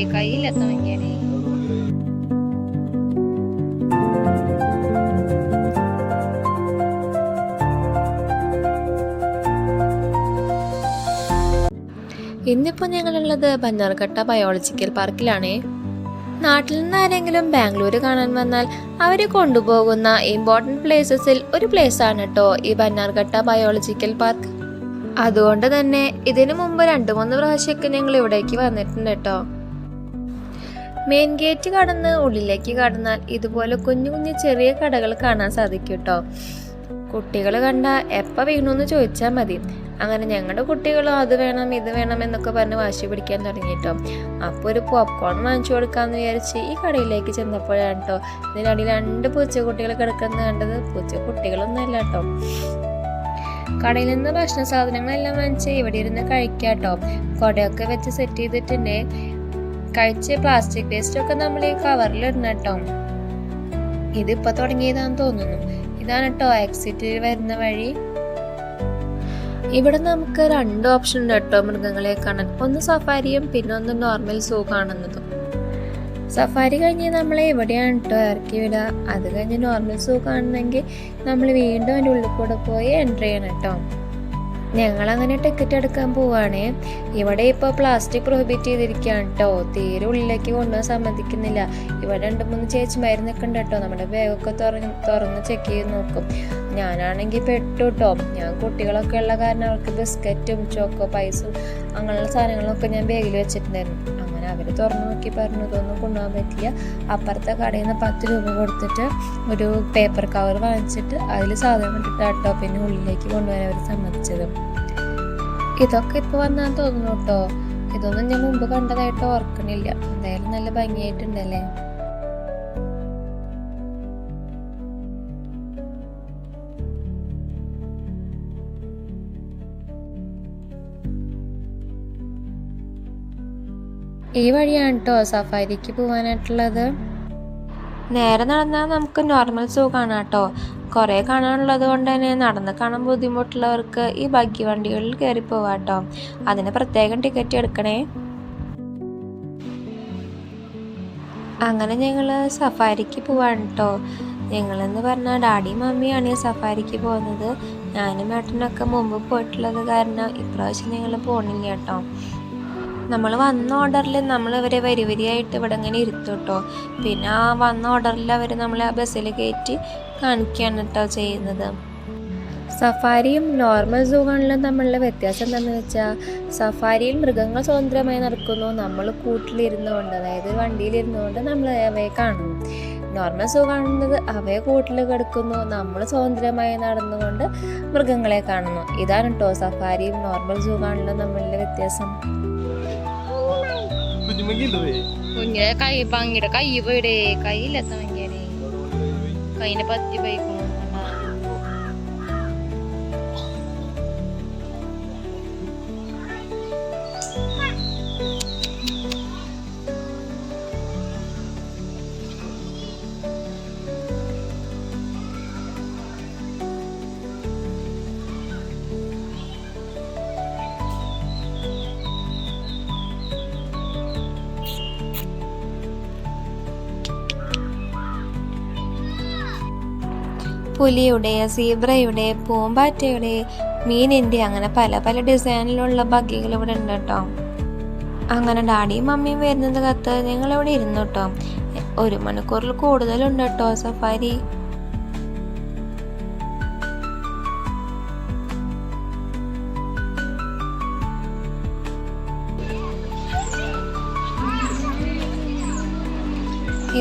വീടേ കയ്യിലെത്താൻ വയ്യാടേ ഇന്നിപ്പോൾ ഞങ്ങളുള്ളത് ബന്നാർഘട്ട ബയോളജിക്കൽ പാർക്കിലാണ് നാട്ടിൽ നിന്ന് ആരെങ്കിലും ബാംഗ്ലൂർ കാണാൻ വന്നാൽ അവർ കൊണ്ടുപോകുന്ന ഇമ്പോർട്ടന്റ് പ്ലേസസിൽ ഒരു പ്ലേസ് ആണ് കേട്ടോ ഈ ബന്നാർഘട്ട ബയോളജിക്കൽ പാർക്ക് അതുകൊണ്ട് തന്നെ ഇതിനു മുമ്പ് രണ്ട് മൂന്ന് പ്രാവശ്യമൊക്കെ ഞങ്ങൾ ഇവിടേക്ക് വന്നിട്ടുണ്ട് കേട്ടോ മെയിൻ ഗേറ്റ് കടന്ന് ഉള്ളിലേക്ക് കടന്നാൽ ഇതുപോലെ കുഞ്ഞു കുഞ്ഞു ചെറിയ കടകൾ കാണാൻ സാധിക്കും കേട്ടോ കുട്ടികൾ കണ്ട എപ്പോൾ വീണു എന്ന് ചോദിച്ചാൽ മതി. അങ്ങനെ ഞങ്ങളുടെ കുട്ടികളും അത് വേണം ഇത് വേണം എന്നൊക്കെ പറഞ്ഞ് വാശി പിടിക്കാൻ തുടങ്ങിയിട്ടോ അപ്പോൾ ഒരു പോപ്കോൺ വാങ്ങിച്ചു കൊടുക്കാമെന്ന് വിചാരിച്ച് ഈ കടയിലേക്ക് ചെന്നപ്പോഴാണ് കേട്ടോ ഇതിനടിയിൽ രണ്ട് പൂച്ചക്കുട്ടികൾ കിടക്കുന്നത് കണ്ടത് പൂച്ചക്കുട്ടികളൊന്നും അല്ല കേട്ടോ കടയിൽ നിന്ന് ഭക്ഷണ സാധനങ്ങളെല്ലാം വാങ്ങിച്ച് ഇവിടെ ഇരുന്ന് കഴിക്കാം കേട്ടോ കുടയൊക്കെ വെച്ച് സെറ്റ് ചെയ്തിട്ടുണ്ട്. കഴിച്ച് പ്ലാസ്റ്റിക് വേസ്റ്റ് ഒക്കെ നമ്മൾ ഈ കവറിൽ ഇടണം കേട്ടോ ഇതിപ്പോ തുടങ്ങിയതാന്ന് തോന്നുന്നു. ഇതാണ് കേട്ടോ എക്സിറ്റ് വരുന്ന വഴി. ഇവിടെ നമുക്ക് രണ്ട് ഓപ്ഷൻ ഉണ്ട് കേട്ടോ മൃഗങ്ങളെ കാണാൻ. ഒന്ന് സഫാരിയും പിന്നെ ഒന്ന് നോർമൽ സൂ കാണുന്നതും. സഫാരി കഴിഞ്ഞ് നമ്മളെ എവിടെയാണ് കേട്ടോ ഇറക്കി വിടുക അത് കഴിഞ്ഞ് നോർമൽ സൂ കാണണമെങ്കിൽ നമ്മൾ വീണ്ടും അതിന്റെ ഉള്ളിൽ കൂടെ പോയി എൻട്രി ചെയ്യണം കേട്ടോ ഞങ്ങൾ അങ്ങനെ ടിക്കറ്റ് എടുക്കാൻ പോവാണ്. ഇവിടെ ഇപ്പോൾ പ്ലാസ്റ്റിക് പ്രൊഹിബിറ്റ് ചെയ്തിരിക്കുകയാണ് കേട്ടോ തീരെ ഉള്ളിലേക്ക് കൊണ്ടുപോകാൻ സമ്മതിക്കുന്നില്ല. ഇവിടെ രണ്ട് മൂന്ന് ചേച്ചിമാരുന്നൊക്കെ നിൽക്കണ്ട കേട്ടോ നമ്മുടെ ബാഗൊക്കെ തുറന്ന് തുറന്ന് ചെക്ക് ചെയ്ത് നോക്കും. ഞാനാണെങ്കിൽ പെട്ടു കേട്ടോ ഞാൻ കുട്ടികളൊക്കെ ഉള്ള കാരണം അവർക്ക് ബിസ്ക്കറ്റും ചോക്കോ പൈസും അങ്ങനെയുള്ള സാധനങ്ങളൊക്കെ ഞാൻ ബാഗിൽ വെച്ചിട്ടുണ്ടായിരുന്നു. അവർ തുറന്നു നോക്കി പറഞ്ഞു ഇതൊന്നും കൊണ്ടുപോകാൻ പറ്റില്ല. അപ്പുറത്തെ കടയിൽ നിന്ന് പത്ത് രൂപ കൊടുത്തിട്ട് ഒരു പേപ്പർ കവർ വാങ്ങിച്ചിട്ട് അതിൽ സാധനം ഇട്ടിട്ട് പിന്നെ ഉള്ളിലേക്ക് കൊണ്ടുപോകാൻ അവർ സമ്മതിച്ചത്. ഇതൊക്കെ ഇപ്പോൾ വന്നാൽ തോന്നുന്നു കേട്ടോ. ഇതൊന്നും ഞാൻ മുമ്പ് കണ്ടതായിട്ട് ഓർക്കണില്ല. എന്തായാലും നല്ല ഭംഗിയായിട്ടുണ്ടല്ലേ ഈ വഴിയാണ് കേട്ടോ സഫാരിക്ക് പോകാനായിട്ടുള്ളത് നേരെ നടന്നാൽ നമുക്ക് നോർമൽ സൂ കാണാം കേട്ടോ കുറേ കാണാനുള്ളത് കൊണ്ട് തന്നെ നടന്ന് കാണാൻ ബുദ്ധിമുട്ടുള്ളവർക്ക് ഈ ബാക്കി വണ്ടികളിൽ കയറി പോവാം കേട്ടോ അതിന് പ്രത്യേകം ടിക്കറ്റ് എടുക്കണേ. അങ്ങനെ ഞങ്ങൾ സഫാരിക്ക് പോവാണ് കേട്ടോ ഞങ്ങളെന്ന് പറഞ്ഞാൽ ഡാഡി മമ്മിയാണ് സഫാരിക്ക് പോകുന്നത്. ഞാനും ഏട്ടനൊക്കെ മുമ്പ് പോയിട്ടുള്ളത് കാരണം ഇപ്രാവശ്യം ഞങ്ങൾ പോണില്ല കേട്ടോ നമ്മൾ വന്ന ഓർഡറിൽ നമ്മൾ അവരെ വരി വരിയായിട്ട് ഇവിടെ ഇങ്ങനെ ഇരുത്തും കേട്ടോ പിന്നെ ആ വന്ന ഓർഡറിൽ അവർ നമ്മളെ ആ ബസ്സിൽ കയറ്റി കാണിക്കുകയാണ് കേട്ടോ ചെയ്യുന്നത്. സഫാരിയും നോർമൽ സൂകളിലും തമ്മിലുള്ള വ്യത്യാസം എന്താണെന്ന് വെച്ചാൽ സഫാരിയിൽ മൃഗങ്ങൾ സ്വതന്ത്രമായി നടക്കുന്നു നമ്മൾ കൂട്ടിലിരുന്നുകൊണ്ട് അതായത് വണ്ടിയിലിരുന്നുകൊണ്ട് നമ്മൾ അവയെ കാണുന്നു നോർമൽ സൂ കാണുന്നത് അവയെ കൂട്ടിൽ കിടക്കുന്നു നമ്മൾ സ്വതന്ത്രമായി നടന്നുകൊണ്ട് മൃഗങ്ങളെ കാണുന്നു. ഇതാണ് കേട്ടോ സഫാരിയും നോർമൽ സൂ കാണലും തമ്മിലുള്ള വ്യത്യാസം. കുഞ്ഞിനെ കൈ പങ്ങിയുടെ കൈ പോയിടേ. കയ്യിലെത്താൻ വയ്യാടേ കൈനെ പറ്റി പോയിക്കുന്നു പുലിയുടെ സീബ്രയുടെ പൂമ്പാറ്റയുടെ മീനിന്റെ അങ്ങനെ പല പല ഡിസൈനിലുള്ള ബഗ്ഗികൾ ഇവിടെ ഉണ്ട് കേട്ടോ. അങ്ങനെ ഡാഡിയും മമ്മിയും വരുന്നത് കത്ത് ഞങ്ങൾ ഇവിടെ ഇരുന്നു കേട്ടോ. ഒരു മണിക്കൂറിൽ കൂടുതലുണ്ട് കേട്ടോ സഫാരി.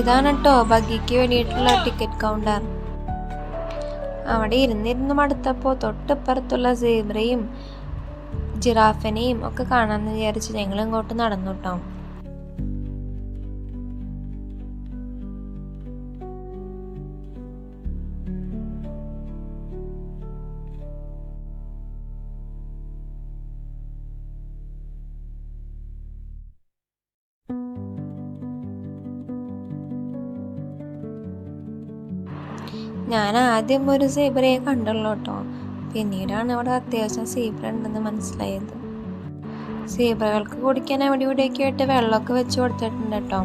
ഇതാണ് കേട്ടോ ബഗ്ഗിക്ക് വേണ്ടിയിട്ടുള്ള ടിക്കറ്റ് കൗണ്ടർ. അവിടെ ഇരുന്നിരുന്ന് മടുത്തപ്പോൾ തൊട്ടിപ്പുറത്തുള്ള സീബ്രയും ജിറാഫിനെയും ഒക്കെ കാണാമെന്ന് വിചാരിച്ച് ഞങ്ങൾ ഇങ്ങോട്ട് നടന്നു കേട്ടോ ഞാൻ ആദ്യം ഒരു സീബ്രയെ കണ്ടുള്ളൂ കേട്ടോ. പിന്നീടാണ് അവിടെ അത്യാവശ്യം സീബ്ര ഉണ്ടെന്ന് മനസ്സിലായത്. സീബ്രകൾക്ക് കുടിക്കാൻ അവിടെ ഇവിടെയൊക്കെ ആയിട്ട് വെള്ളമൊക്കെ വെച്ച് കൊടുത്തിട്ടുണ്ട് കേട്ടോ.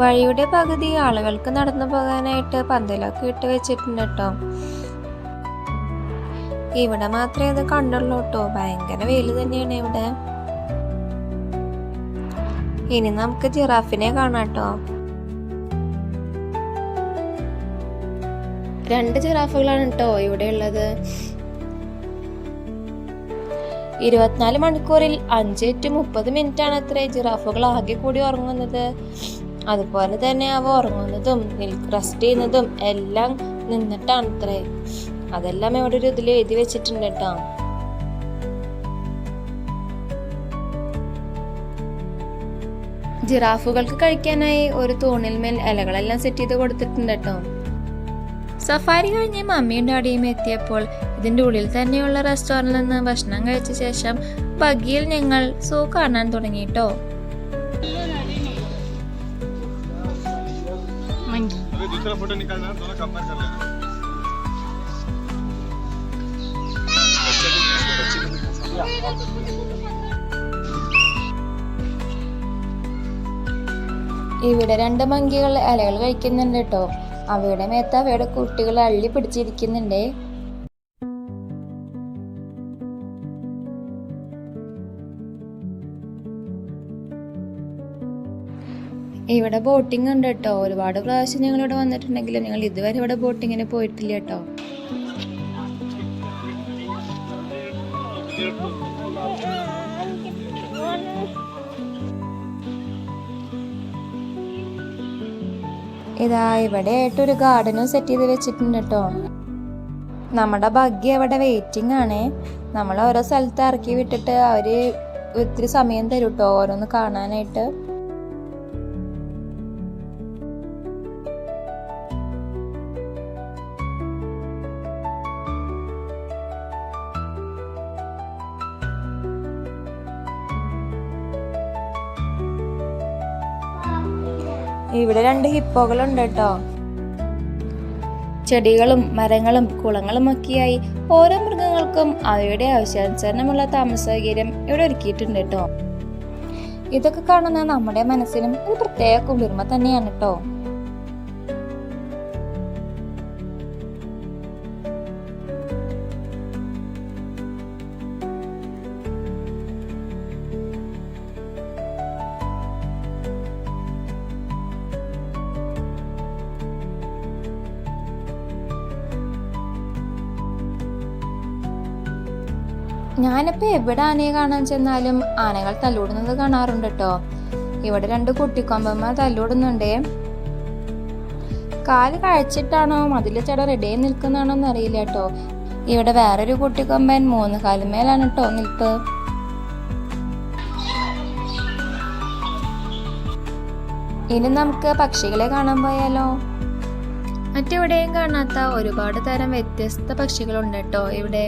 വഴിയുടെ പകുതി ആളുകൾക്ക് നടന്നു പോകാനായിട്ട് പന്തലൊക്കെ ഇട്ട് വെച്ചിട്ടുണ്ട് കേട്ടോ ഇവിടെ മാത്രമേ അത് കണ്ടുള്ളൂ കേട്ടോ ഭയങ്കര വെയിൽ തന്നെയാണ് ഇവിടെ. ഇനി നമുക്ക് ജിറാഫിനെ കാണാം കേട്ടോ രണ്ട് ജിറാഫുകളാണ് കേട്ടോ ഇവിടെ ഉള്ളത്. ഇരുപത്തിനാല് മണിക്കൂറിൽ അഞ്ച് ടു മുപ്പത് മിനിറ്റ് ആണ് അത്ര ജിറാഫുകൾ ആകെ കൂടി ഉറങ്ങുന്നത്. അതുപോലെ തന്നെ അവ ഉറങ്ങുന്നതും റെസ്റ്റ് ചെയ്യുന്നതും എല്ലാം നിന്നിട്ടാണ് അത്രേ അതെല്ലാം ഇവിടെ ഒരു ഇതിൽ എഴുതി വെച്ചിട്ടുണ്ട് കേട്ടോ. ജിറാഫുകൾക്ക് കഴിക്കാനായി ഒരു തൂണിൽമേൽ ഇലകളെല്ലാം സെറ്റ് ചെയ്ത് കൊടുത്തിട്ടുണ്ട് കേട്ടോ. സഫാരി കഴിഞ്ഞ് മമ്മിയും ഡാഡിയും എത്തിയപ്പോൾ ഇതിന്റെ ഉള്ളിൽ തന്നെയുള്ള റെസ്റ്റോറന്റിൽ നിന്ന് ഭക്ഷണം കഴിച്ച ശേഷം ബഗിയിൽ ഞങ്ങൾ സൂ കാണാൻ തുടങ്ങിട്ടോ दूसरा फोटो निकालना है, दोनों कंपेयर कर लेना बच्चे को- बच्चे को दिखा। ഇവിടെ രണ്ട് മങ്കികൾ ഇലകൾ കഴിക്കുന്നുണ്ട് കേട്ടോ അവയുടെ മേത്ത് അവയുടെ കുട്ടികൾ അള്ളി പിടിച്ചിരിക്കുന്നുണ്ടേ ഇവിടെ ബോട്ടിംഗ് ഉണ്ട് കേട്ടോ. ഒരുപാട് പ്രാവശ്യം ഞങ്ങൾ ഇവിടെ വന്നിട്ടുണ്ടെങ്കിലും ഞങ്ങൾ ഇതുവരെ ഇവിടെ ബോട്ടിങ്ങിന് പോയിട്ടില്ല കേട്ടോ. ഇതാ ഇവിടെ ആയിട്ട് ഒരു ഗാർഡനും സെറ്റ് ചെയ്ത് വെച്ചിട്ടുണ്ട് കേട്ടോ. നമ്മുടെ ബഗ്ഗി അവിടെ വെയിറ്റിംഗ് ആണ്. നമ്മൾ ഓരോ സ്ഥലത്ത് ഇറക്കി വിട്ടിട്ട് അവർ ഒത്തിരി സമയം തരും കേട്ടോ ഓരോന്ന് കാണാനായിട്ട്. ഇവിടെ രണ്ട് ഹിപ്പോകളുണ്ട് കേട്ടോ. ചെടികളും മരങ്ങളും കുളങ്ങളും ഒക്കെയായി ഓരോ മൃഗങ്ങൾക്കും അവയുടെ ആവശ്യാനുസരണമുള്ള താമസ സൗകര്യം ഇവിടെ ഒരുക്കിയിട്ടുണ്ട് കേട്ടോ. ഇതൊക്കെ കാണുന്ന നമ്മുടെ മനസ്സിനും ഒരു പ്രത്യേക കുളിർമ തന്നെയാണ് കേട്ടോ. ഞാനിപ്പോ എവിടെ ആനയെ കാണാൻ ചെന്നാലും ആനകൾ തല്ലൂടുന്നത് കാണാറുണ്ട് കേട്ടോ ഇവിടെ രണ്ട് കുട്ടിക്കൊമ്പന്മാർ തല്ലൂടുന്നുണ്ട്. കാൽ കഴിച്ചിട്ടാണോ മതിൽ ചട റെഡിയായി നിൽക്കുന്നതാണോ എന്നറിയില്ല കേട്ടോ ഇവിടെ വേറൊരു കുട്ടിക്കൊമ്പൻ മൂന്ന് കാലുമേലാണ് കേട്ടോ നിൽപ്പ്. ഇനി നമുക്ക് പക്ഷികളെ കാണാൻ പോയാലോ? മറ്റെവിടെയും കാണാത്ത ഒരുപാട് തരം വ്യത്യസ്ത പക്ഷികളുണ്ട് കേട്ടോ ഇവിടെ.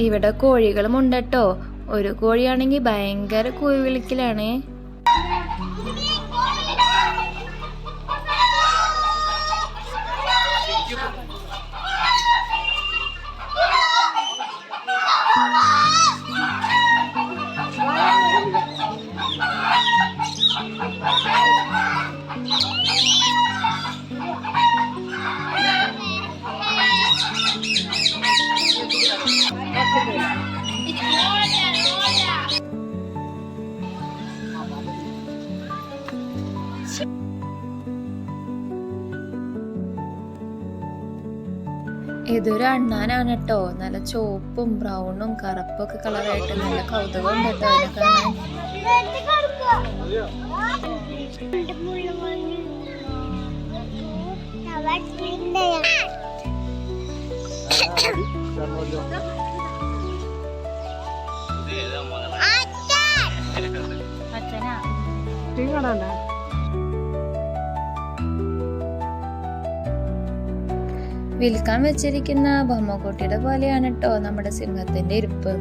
ഇവിടെ കോഴികളും ഉണ്ട് കേട്ടോ ഒരു കോഴിയാണെങ്കിൽ ഭയങ്കര കൂവി അണ്ണാനാണ് കേട്ടോ നല്ല ചുവപ്പും ബ്രൗണും കറുപ്പും ഒക്കെ കളറായിട്ട് നല്ല കൗതുകം ഉണ്ട് കേട്ടോ അതിനെ കാണാൻ. വിൽക്കാൻ വെച്ചിരിക്കുന്ന ബൊമ്മക്കുട്ടിയുടെ പോലെയാണ് കേട്ടോ നമ്മുടെ സിംഹത്തിന്റെ ഇരിപ്പ്.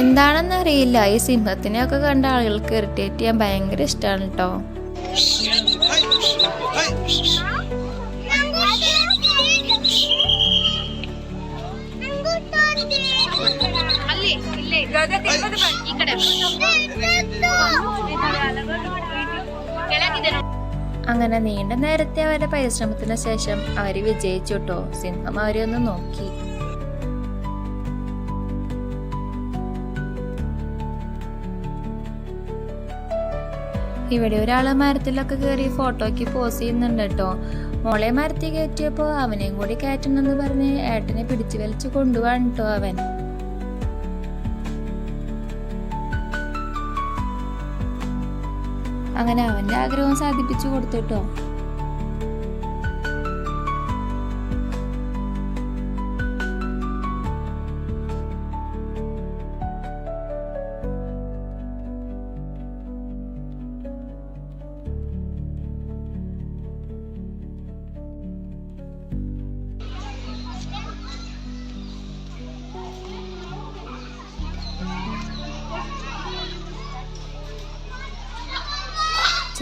എന്താണെന്നറിയില്ല ഈ സിംഹത്തിനെയൊക്കെ കണ്ട ആളുകൾക്ക് ഇറിറ്റേറ്റ് ചെയ്യാൻ ഭയങ്കര ഇഷ്ടമാണ് കേട്ടോ അങ്ങനെ നീണ്ട നേരത്തെ അവരുടെ പരിശ്രമത്തിന് ശേഷം അവർ വിജയിച്ചു കേട്ടോ സിംഹം അവരെ ഒന്ന് നോക്കി. ഇവിടെ ഒരാൾ മരത്തിലൊക്കെ കയറി ഫോട്ടോയ്ക്ക് പോസ് ചെയ്യുന്നുണ്ട് കേട്ടോ മോളെ മരത്തിൽ കയറ്റിയപ്പോ അവനെയും കൂടി കയറ്റണമെന്ന് പറഞ്ഞ് ഏട്ടനെ പിടിച്ചു വലിച്ചു കൊണ്ടുപോകാൻ കേട്ടോ അവൻ. അങ്ങനെ അവന്റെ ആഗ്രഹം സാധിപ്പിച്ചു കൊടുത്തു കേട്ടോ.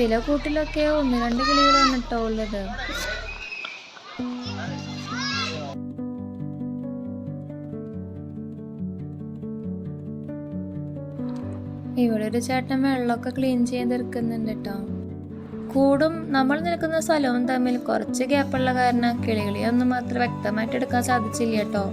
ചില കൂട്ടിലൊക്കെ ഒന്ന് രണ്ട് കിളികളാണ് കേട്ടോ ഉള്ളത്. ഇവിടെ ഒരു ചേട്ടൻ വെള്ളമൊക്കെ ക്ലീൻ ചെയ്തെടുക്കുന്നുണ്ട് കേട്ടോ. കൂടും നമ്മൾ നിൽക്കുന്ന സ്ഥലവും തമ്മിൽ കുറച്ച് ഗ്യാപ്പുള്ള കാരണം കിളികളിയൊന്നും അത്ര വ്യക്തമായിട്ട് എടുക്കാൻ സാധിച്ചില്ല കേട്ടോ.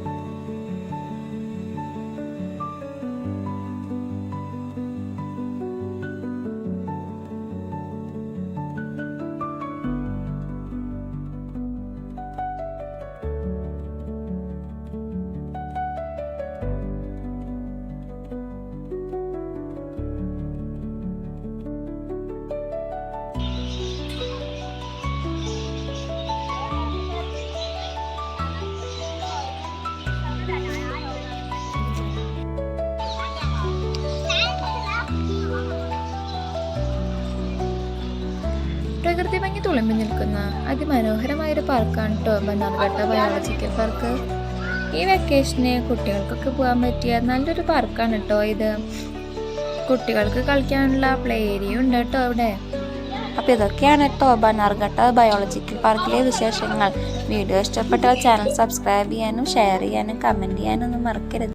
പ്രകൃതി ഭംഗി തുളുമ്പി നിൽക്കുന്ന അതിമനോഹരമായ ഒരു പാർക്കാണ് കേട്ടോ ബന്നാർഘട്ട ബയോളജിക്കൽ പാർക്ക് ഈ വെക്കേഷന് കുട്ടികൾക്കൊക്കെ പോകാൻ പറ്റിയ നല്ലൊരു പാർക്കാണ് കേട്ടോ ഇത്. കുട്ടികൾക്ക് കളിക്കാനുള്ള പ്ലേ ഏരിയ ഉണ്ട് കേട്ടോ അവിടെ. അപ്പോൾ ഇതൊക്കെയാണ് കേട്ടോ ബനാർഘട്ട ബയോളജിക്കൽ പാർക്കിലെ വിശേഷങ്ങൾ. വീഡിയോ ഇഷ്ടപ്പെട്ടാൽ ചാനൽ സബ്സ്ക്രൈബ് ചെയ്യാനും ഷെയർ ചെയ്യാനും കമന്റ് ചെയ്യാനും ഒന്നും മറക്കരുത്.